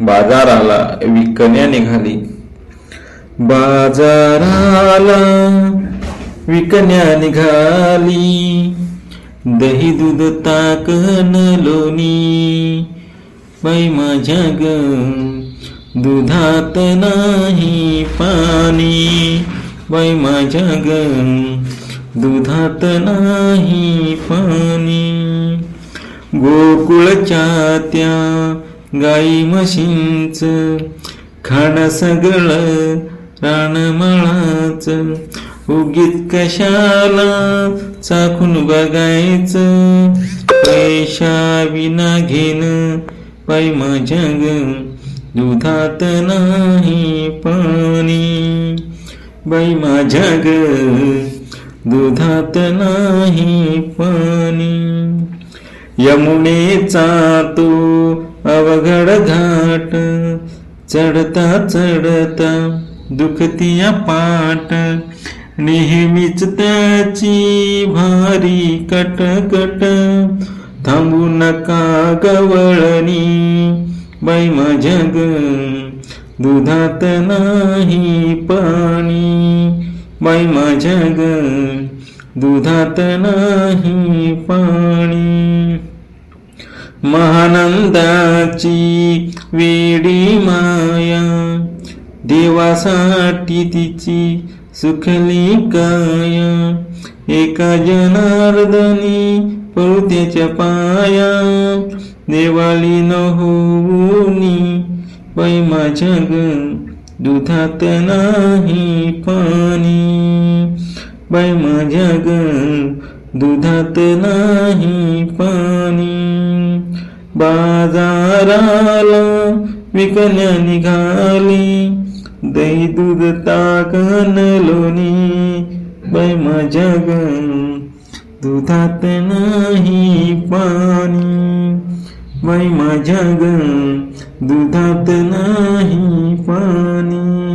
बाजाराला विकण्या निघाली. बाजाराला विकण्या निघाली. दही दूध ताक न लोणी बाई माझ्या ग दुधात नाही पाणी. बाई माझ्या ग दुधात नाही पाणी. गोकुळच्या त्या गाई म्हशींच खाणं सगळं रानमाळाच. उगीत कशाला चाखून बघायचं? पैशा विना घेण पाय माझ्या ग दुधात नाही पाणी. बैमा जग ग दुधात नाही पाणी. यमुनेचा तो अवघड घाट चढता चढता दुखतिया पाट नेहमीच त्याची भारी कटकट. थांबू नका गवळणी बाई माझ्या ग दुधात नाही पाणी. बाई माझ्या ग दुधात नाही पाणी. महानंदाची वेडी माया देवासाठी तिची सुखली काया एका जनार्दनी पळत्याच्या पाया देवाळी न होऊनी बाई माझ्या दुधात नाही पाणी. बाई माझ्या दुधात नाही पाणी. बाजाराला विकण्या निघाली. दही दूध ताक न लोणी बाई माझ्या ग दुधात नाही पाणी बाई माझ्या ग दुधात नाही पाणी.